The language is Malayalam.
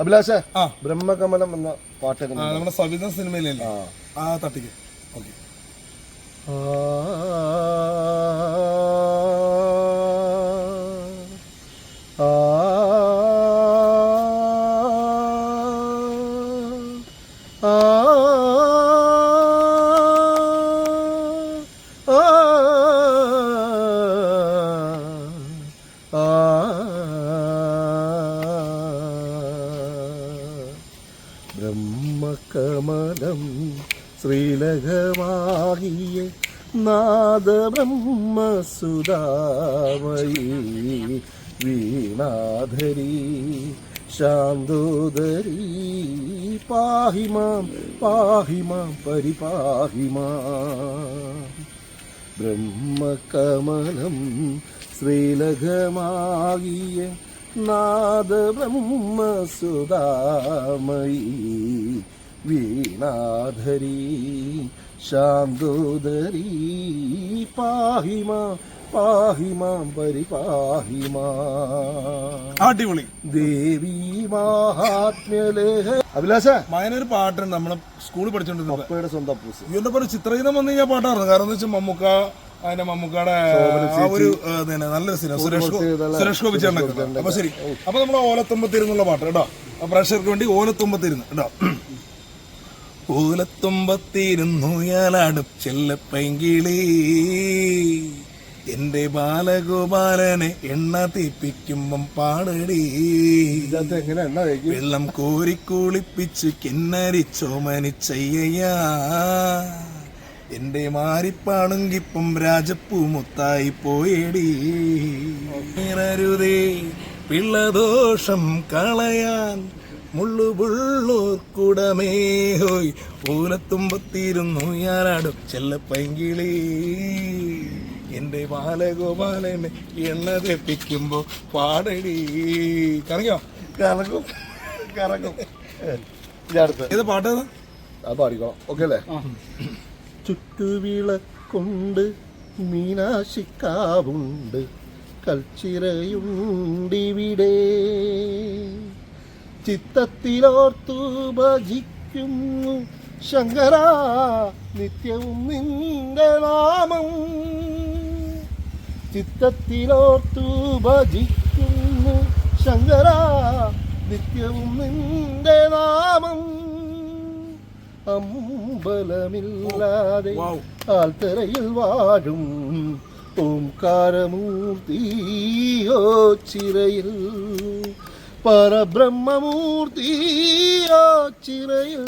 അഭിലാഷ ആ. ബ്രഹ്മകമലം എന്ന പാട്ട് ആ, എങ്ങനെ നമ്മുടെ സവിത സിനിമയിലല്ലേ? ആ. ആ തട്ടിക്ക്. ഓക്കെ. ആ. ആ. ആ. ബ്രഹ്മകമലം ശ്രീലഘമാകിയ നാദബ്രഹ്മസുധാമയീ വീണാധരി ശാന്തോദരി പാഹി മാം പാഹി മാം പരിപാഹി ബ്രഹ്മകമലം ശ്രീലകമാകിയ നാദബ്രഹ്മസുധാമയീ വീണാധരി ശാന്തോദരി പാഹിമ പാഹിമാം പരിപാഹിമാ. അടിപൊളി. ദേവി മഹാത്മ്യലേഹ അഭിലാഷ. മായനൊരു പാട്ടുണ്ട് നമ്മളെ സ്കൂളിൽ പഠിച്ചോണ്ടിരുന്നത്. പപ്പയുടെ സ്വന്തം പൂസ്. ഇവന്റെ പോലെ ചിത്രഗീതം വന്നു കഴിഞ്ഞാൽ പാട്ടായിരുന്നു കാരണം എന്ന് വെച്ചാൽ മമ്മൂക്ക അതിന്റെ മമ്മൂക്കാടെ ആ ഒരു നല്ലൊരു സിനിമ. സുരേഷ് സുരേഷ് ഗോപി ചേട്ടനൊക്കെ അപ്പൊ ശരി. അപ്പൊ നമ്മുടെ ഓലത്തുമ്പത്തിരുന്നുള്ള പാട്ട് കേട്ടോ. ആ പ്രേക്ഷകർക്ക് വേണ്ടി ഓലത്തുമ്പത്തിരുന്ന്. കേട്ടോ. ഓലത്തുമ്പത്തിരുന്നു ഞാലാടും ചെല്ലപ്പൈങ്കിളി എന്റെ ബാലഗോപാലനെ എണ്ണ തീപ്പിക്കുമ്പം പാടടി. വെള്ളം കോരി കുളിപ്പിച്ച് കിന്നരി ചോമനിച്ചയ്യ എന്റെ മാറിപ്പാണുങ്കിപ്പം രാജപ്പൂ മുത്തായി പോയേടി. ഇണരുതേ പിള്ളദോഷം കളയാൻ മുള്ളുപുള്ളൂർ കുടമേ ഹോയ്. ഓലത്തുമ്പത്തിരുന്നു ഞാനാടും ചെല്ലപ്പൈങ്കിളി. എന്റെ ബാലഗോപാലനെ എണ്ണ തെപ്പിക്കുമ്പോ പാടടി. കറങ്ങോ. കറങ്ങും. കറങ്ങും ഇത് പാട്ടാ? അത് പാടിക്കോ ഓക്കെ അല്ലേ? ചുറ്റുവിളക്കുണ്ട് മീനാശിക്കാവുണ്ട് കൽച്ചിറയുണ്ടിവിടെ. ചിത്തത്തിലോർത്തു ഭജിക്കുന്നു ശങ്കര നിത്യവും നിന്റെ നാമം ചിത്തത്തിലോർത്തു ഭജിക്കുന്നു ശങ്കര നിത്യവും നിന്റെ നാമം അമ്പലമില്ലാതെ. ആൽത്തറയിൽ വാഴും ഓംകാരമൂർത്തിയോ ചിറയിൽ പരബ്രഹ്മമൂർത്തിയോ ചിറയിൽ